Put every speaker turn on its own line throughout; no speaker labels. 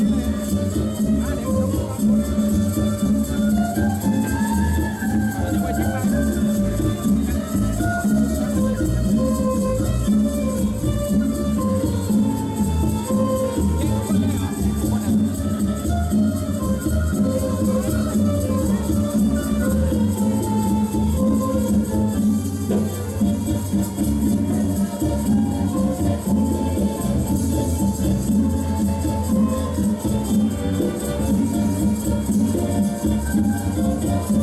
Thank you.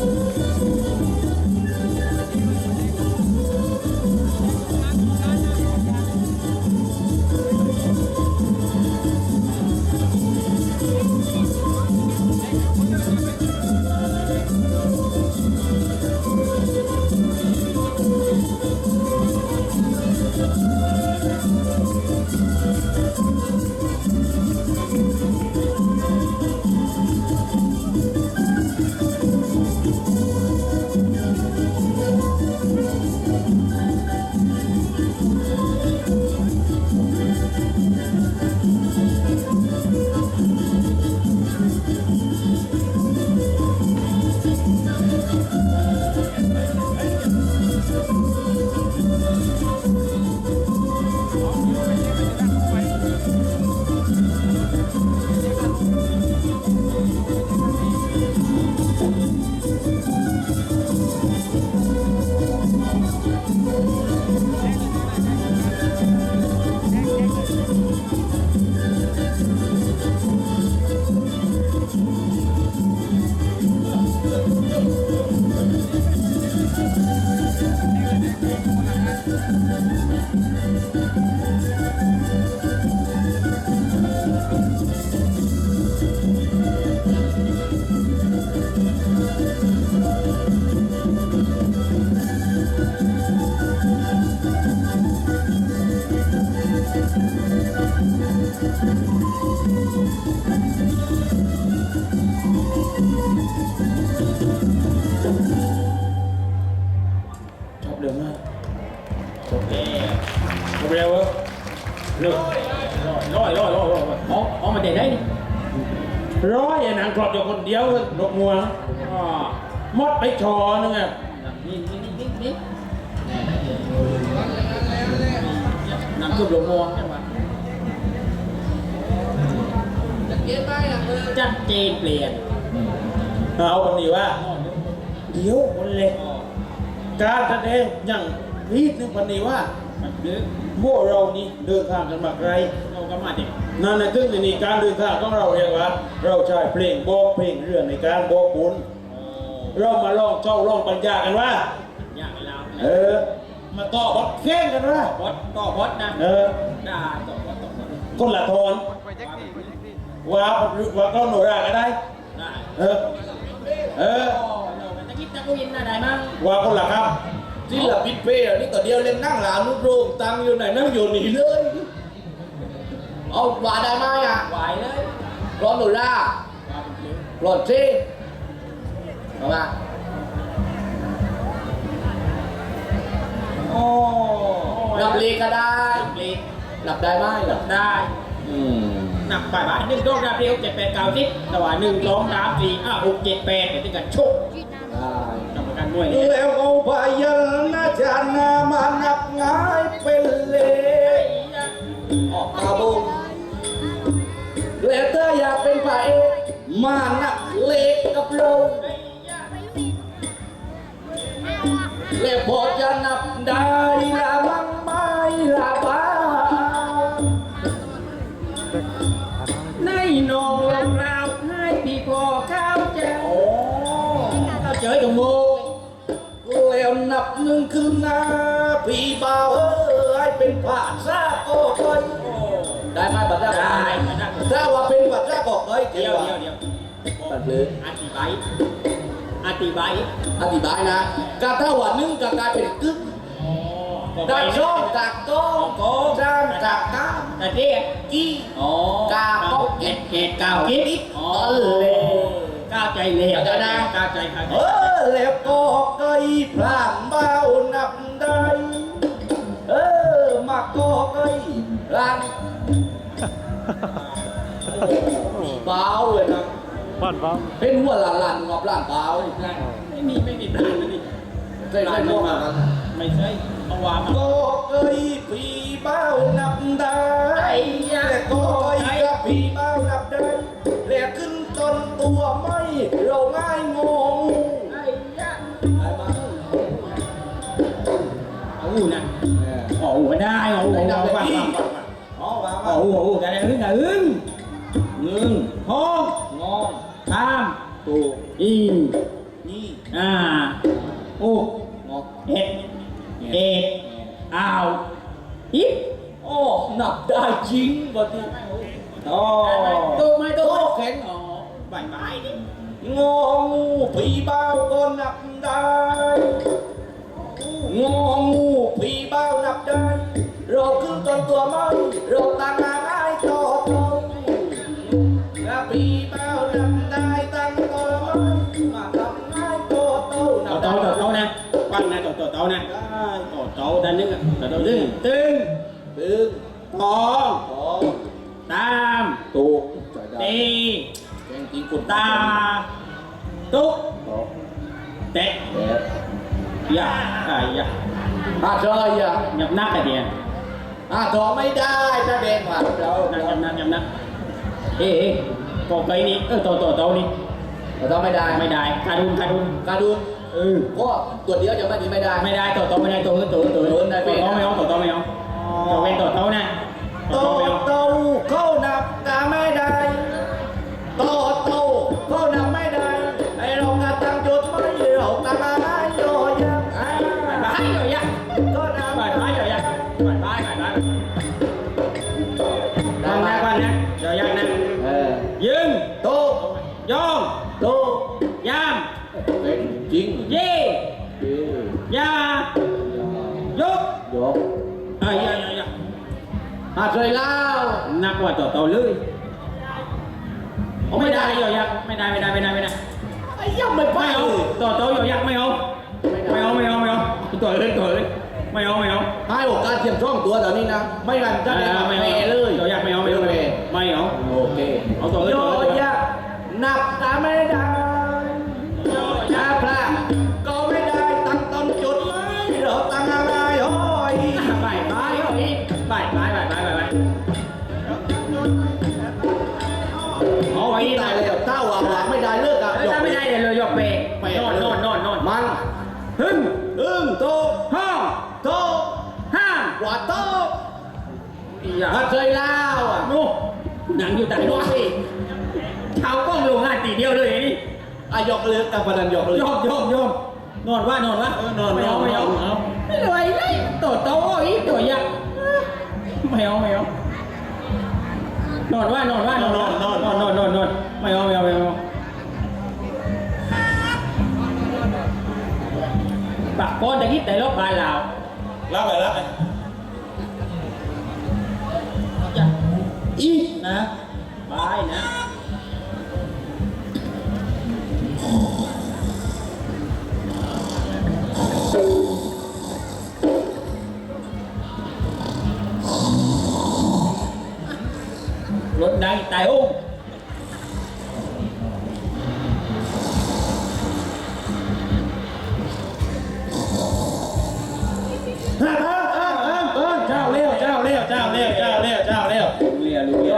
Thank you. ร้อยร้อยร้อยร้อยร้อยอ๋ออ๋อมาเด็
ดได้นี่
ร้อยอันนั้นกรอบอยู่คนเดียวดอกมัว
อ๋อ
หมดไปชอนึงอะ
นี่นี่นี่นี่นี่น้ำซุปหลวงมัวใช่ไหมจัดเจนเปลี่ยน
เอาคนนี้ว่าเดี๋ยวคนเล็กการแสดงอย่างพีดนึงคนนี้ว่า
มันดึก
พวกเรานี่เดินทางกันมาไกล
เรา ก็มาเด็ก
นั่นนะซึ่งในนี้การเดินทางของเราเรียกว่า เราใช้เพลงบอกเพลงเรื่องในการบอกบุญ
โอ้
เรามาลองเจ้าลองปัญญากันว่า
ยากแล้ว
เออ มาต่อบทแข่งกันว่า
บอสต่อบอสนะ
เออ
ได้ต่อบอสต่อบอส
คนละโทนว่าว่าก็หนูราก็ได้
ได้
เออเออ
โอ้เราจะคิดจะกูยินอะไรมั้ง
ว่าคนละครับ
ที่หลับปิดเป้อะนี่ก็เดียวเล่นนั่งหลานนุกโรงตังอยู่ไหนนั่งอยู่หนีเลย เอาหวานได้ไหมอะ
ไหวเลย
ร้อนหนูล่า
มาเป็นเพลง
หลอดซีเอามา
โอ้
หลับลีก็ได้
เล็ก
หลับได้ไหมหลับ
ได้
อืม
หนักบ่ายบ่ายหนึ่งสองสามสี่หกเจ็ดแปดเก้าสิบแต่ว่าหนึ่งสองสามสี่ห้าหกเจ็ดแปดเดี๋ยวถึงกันชก
ได้
กรรมการมวยเนี่ย
แล้วเอาพยัญนะจานามานับง่ายเป็นเลขออกกาบุง แล้วถ้าอยากเป็นพระเอกมาหนับเลขกับเราแล้วพอจะนับได้ละมันไม่ละบ้า
ในนองลงราวให้พี่พอเข้าใจ
โอ้า
เจอตรงโม
แล้วนับหนึ่งคืนหน้าพี่บ่าวเอ้ยเป็นผ่าซาโอ้ย ได้ไหมบัตรได้
ได้
ไหม
ได้
ถ้าว่าเป็นบัตรแรกบอกเลย
เดี๋ยวเดี๋ยวเดี๋ยว
ตัดเลย
อธิบายอธิบาย
อธิบายนะกาถ้าวันนึงก็กลายเป็นกึ๊ก
ด้
ได้
ช
ช่
อ
งจากโก้จามจากก้าม
แต่เด็ก
กี้
กา
ป๊อก
เกตเกตเก้าคิดอ๋อ
เลย
ก้าใจเลย
เข้าใจนะ
ก้าใจคร
เออแล้วก็ไก่พลานเบานับได้ อมาก็ไก่พลานเบาเลยนะ
บ้านบ้าง
เป็นหัวหลานหลานงอบหลานเบา
ไม่มีไม่มีปลานะนี่
ใช่ใช่พวกนั้น
ไม่ใช่เอาวางมา
ก็ไก่ผีเบานับได้และก็ไก่กับผี เอา
หูกันอึ้งกันอึ้ง
หนึ่ง
ห้อง
งอง
ตาม
ตู
อี
นี่
อ่าอุ
งอก
เอ็ดเอ็ดอ้าวฮิป
โอ้นับได้จ เต่านะ
ต่อเต่าด้านนึงอะต่เต่าดึงตึง
ตึง
ทอง
สอง
ตาม
ตูก
ตี
แกงจริงกุ
ตาตุ๊ก
สอง
เตะ
แปด
ยาอะยา
อาจอยอะ
ยับนักไอเดีย
อาจอไม่ได้ถ้าเด่นผ่านเรา
นักยับนักยับนักเอ๊ะกอไก่นี่เออต่อต่อต่านี่
เราต้อไม่ได้
ไม่ได้คาดุนคาดุน
การดู
เออ
ก็ตัวเดียวจะไม่ดีไม่ได้
ไม่ได้ต่อต่อไม่ได้ตัวตัวตัวตัว
โดนได้
ต่
เป็
อนต่อไม่เอาต่อต่อไม่เอาต่อเป็นต่อเต่านะต่อ
โต
ต่อไม่เอา
โตเข้านับกาไม่ ก
กว่า
ต่
อ
ต่อ
เลยไม่ได้เดี๋ยวยักไม่ได้ไม่ได้ไม่ได้ไม่ได้
ไอ้ยังไม่ไป
ไม่เอาต่อต่อเดี๋ยวยักไม่เอาไม่เอาไม่เอาไม่เอาตัวเลยตัวเลยไม่เอาไม่เอา
ให้โอกาสเทียมช่องตัวเดี๋ยวนี้นะ ไม่งั้นจะได้มาแม่เลย
เราอยากไม่เอาไม่เอาไม่เอา
โอเค
เอาต่อเลย หนัง
อ
ยู่ต่างโลกสิชาวกล้องลงงานตีเดียวเลยนี่
อายกเลิกกับพนันยกเลิก
ยอมยอมยอมนอนว่านอนวะ
เออนอน
ไม่เอา
นอน
ไม่เอา
นอน
ไม่รวยเลยตัวโตอีกตัวยักษ์ไม่เอาไม่เอานอนว่านอนว่านอนนอนนอนนอนนอนนอนนอนไม่เอาไม่เอาไม่เอาปากก้อนตะกี้แต่ลบบานลาว
รับไปรับไป
อีนะบายนะรถดังตายโอ้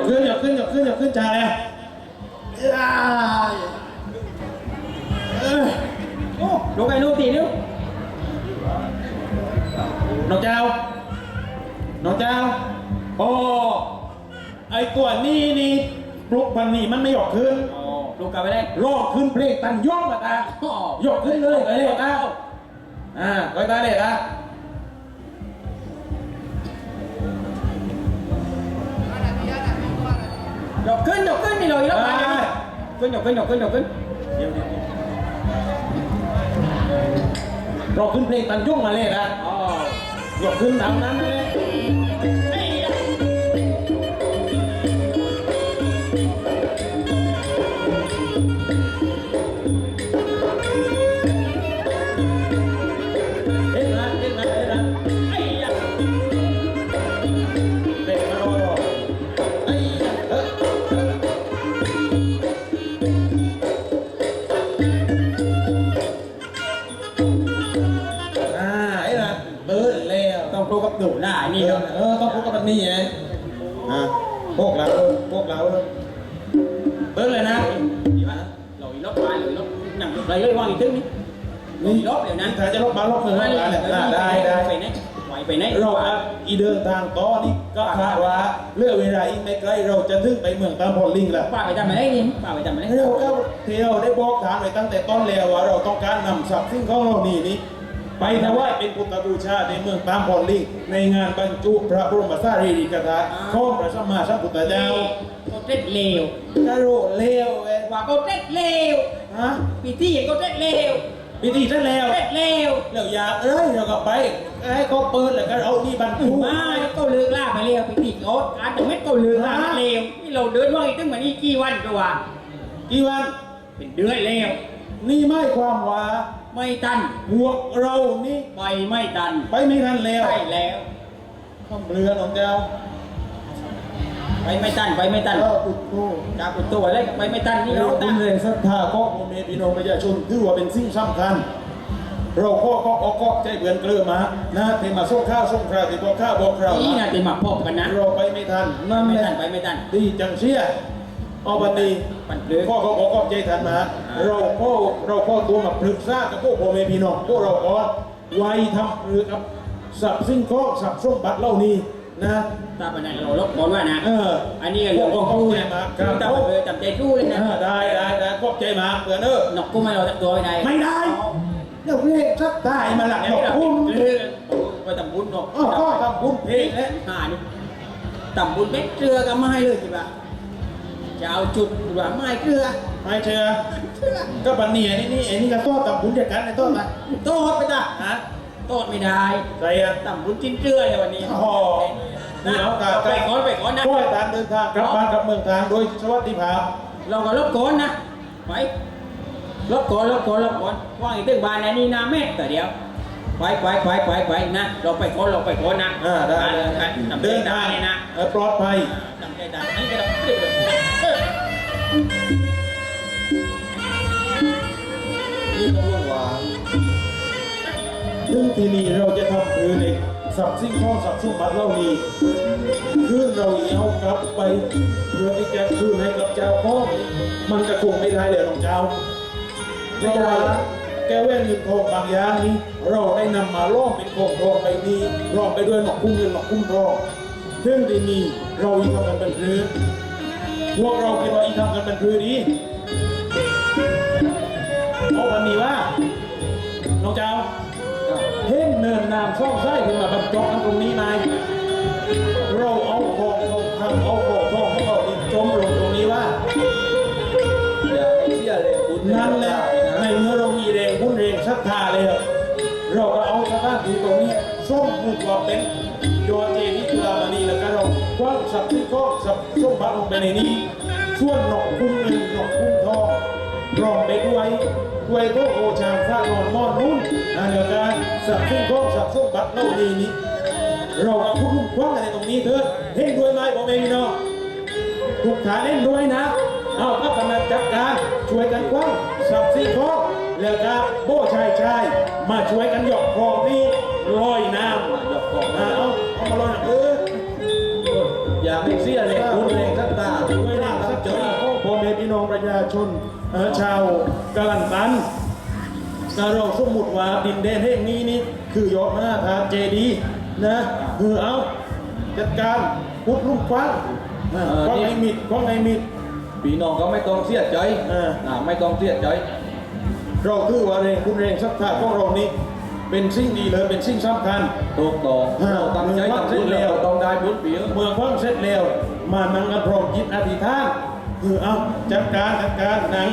ขึ้นอย่าขึ้นอย่าขึ้นอย่าขึ้นจ้าแล้วเอ้ย
โอ้ลูกไอ้ลูกตีนิ้ว
น้องเจ้า น้องเจ้า โอ้ ไอ้ตัวนี้นี่ปลุกวันนี้มันไม่หยอกขึ้น
อ๋อลูกกลับไปได้
รอขึ้นเพลงตันย่องมาตา
อ๋อย
กขึ้นเลยเลยตาอ่าไว้ตาเลยตา
ยกขึ้นยกขึ้นนี่เลยแล้วมาขึ้นยกขึ้นยกขึ้นยกขึ้น
เดี๋ยวเดี๋ยวรอขึ้นเพลงตันย่องมาเลยนะ
อ๋อย
กขึ้นตามนั้นเลย
กับหนูหน้านี่
นี่
เนาะ
เออต้องพูดกับมันนี่ไงอะพวกเราพวกเราเบิร์ดเลยนะ
ดีป่ะเราอีลบไปเลยลบหนังอะไรเลยว่างอีกตึ้งนี่นี่ลบเดี๋ยวนั้น
ถ้าจะลบมาลบมือ
ได้
ได้เลยได้ได้
ไปไหนไหวไปไหน
เราอะอีเดินทางต่อนี่ก็คาดว่าเรื่องเวลาอีกไม่ไกลเราจะถึงไปเมืองตามพอลลิงแล้ว
ป้าไปทำอะไรนี่ป้าไปทำอะไร
เราก็เที่ยวได้บอกทางไว้ตั้งแต่ต้นแล้วว่าเราต้องการนำทรัพย์สิ่งของเรานี่นี้ ไปถวายเป็นพุทธบูชาในเมืองตามพอลลิงในงานบรรจุพระบรมสารีริกธาตุของพระสัมมาสัมพุทธเจ้า
ก็เท็ดเลว
กระโรเลวเว้ย
ว่าก็เท็ดเลว
ฮะ
ปีที่ก็เท็ดเลว
พิธีท่านแล้ว
เท็ดเลว
แล้วอยากเอ้ยเราก็ไปให้เขาเปิดแล้วก็เอานี่บรรจุ
ไม่ก็เลือกล่าไปเลวปีที่ก็การแต่ไม่ก็เลือกล่าเลวนี่เราเดินว่างอีกตึ้งมานี่กี่วันตัว
กี่วัน
เป็นเดือนเลว
นี่ไม่ความว่า
ไม่ตัน
พวกเรานี่
ไปไม่ตัน
ไปไม่ทันแล้ว
ใช่แล้ว
ข้ามเรือน้องเจ้า
ไปไม่ตันไปไม่ตัน
เออปุตโต
จากเป็นตัวอะไรไปไม่ตันนี่
เรา
เรา
คุ
ตั้
ณ
ง
เรงศรัทธาของพ่อแม่พี่น้องประชาชนถือว่าเป็นสิ่งสำคัญเราก็ก็ก็ก็ใจเบือนเกลือมานะเทมาส่งข้าวส่งคราวที่บอกข้าวบอกคราว
นี่นะจะมาพบกันนะ
เราไปไม่ทันนั่น
ไม่
แห
ตั
ละ
นไปไม่ตัน
ดีจังเชีย เอาวันนี้
ปั่นเรือ
พ่อเขาบอกก็ใจทันมา เราก็เราก็ตัวมาปรึกษากับพวกพ่อแม่พี่น้องพวกเราก็ไว้ทำหรือกับสับสิ่งของสับสมบัติเหล่านี้นะ
ตาปันนั้นเราลบบอลว่านะ
เออ
อันนี้เรื่องของกูนะจำเลยจำใจรู้เลยนะ
เออได้ได้ได้ขอบใจมากเพื่อนเออ
นกกูไม่เราตักตัวไปไหน
ไม่ได้ เดี๋ยวเพลงสักตายมาหลังขอบคุณ
ไปตำบุญนก
อ้าวก็ทำบุญเพลงและ
หานี่ตำบุญเม็ดเกลือก็ไม่เลยจีบะ จะเอาจุดว่าไม่เกลือ
ไม่เชื่อก็ปันนี่นี่นี่ไอ้นี่ก็ต้อทำบุญจากกันในต้นนะ
โตดไปจ้ะ
ฮะ
โตดไม่ได้
ใครอะ
ตำบุญจิ้นเกลือเลยวันนี้
อ๋อนี่เอาการ
ไปก่อนไปก่อนนะ
ก็ให้การเดินทางกลับบ้านกลับเมืองทางโดยสวัสดิภาพ
เราก็ลบก่อนนะไปลบก่อนลบก่อนลบก่อนว่างอีกตึ้งบานในนี่นาเม็ดแต่เดียวไปไปไปไปไปนะ เราไปคนเราไปคนนะ
อ่าได้ได้
ได้ทำ
เดิ
เดิ
น
น
ทา
ได้
ง
นะ
เออปลอดภัย
ทำได้ได้อันนี้ก็ต้อง
นี่ต้องระวัง
ซึ่งที่นี่เราจะทำคือในสับสิ่งของสับสมบัติเล่านี้คือเราเอากลับไปเพื่อที่จะคืนให้กับเจ้าพ่อมันกระคงไม่ได้เลยน้องเจ้าเพราะว่าแก้วแว่นเงินทองบางอย่างนี้ เราได้นำมาล่อเป็นของทองไปนี้ล่อไปด้วยหนอกคุ้มเงินหนอกคุ้มทองซึ่งที่นี่เราอีทำกันเป็นคือ พวกเราคิดว่าอีทำกันเป็นคือดีเอาวันนี้ว่า น้องเจ้าเห็นเนินนามช่องไส้ขึ้นมาบรรจบกันตรงนี้นายเราเอาของทองคำเอาของทองของเรานี่จมลงตรงนี้ว่า
อย่าไปเชื่อเลยคุณ
นั่นแหละในเมื่อเรามีแรงพุ่นแรงศรัทธาเลยอะเราก็เอาสถานที่ตรงนี้ส้มผูกว่าเป็น ไปในนี้ส่วนหนอกคุ้มเงินหนอกคุ้มทองรองไปด้วยด้วยโตโอชามฟ้านอนมอดนุ่นอันเดียวกันสับที่ก็สับส้มบัตรเล่าดีนี้ เราเอาคุ้มคว้างอะไรตรงนี้เถอะเฮ้งด้วยไหมพ่อแม่พี่น้องทุกฐานเล่นด้วยนะ เอาก็กำลังจัดการช่วยกันคว้างสับซีคอแล้วก็โบชายชายมาช่วยกันหยอกคองนี่ลอยน้ำ
หยอกของ
อ่าเอาเอามาลอยน้ำเออ
อย่าไปเชื่อเลยคุณเลย
ชาชนเออชาวกาลันตันแต่เราสมมุติว่าดินแดนแห่งนี้นี่คือยอดหน้าทานเจดีย์นะเออเอาจัดการพุดลุ่มฟังอ่าฟังไอ้มิดฟังไอ้มิด
พี่น้องก็ไม่ต้องเสียใจ
เออ
อ่าไม่ต้องเสียใจ
เราคือว่าแรงคุณแรงศรัทธาของเรานี้เป็นสิ่งดีเลยเป็นสิ่งสำคัญ
ถูกต้อง
อ่า
เราตั้งใจทำบุญแล้วเราต้องได้บุญเปีย
เมื่อคว่ำเสร็จแล้วมานั่งกันพร้อมจิตอธิษฐาน เอ
อเอาจั
ดการจั
ดการหนัง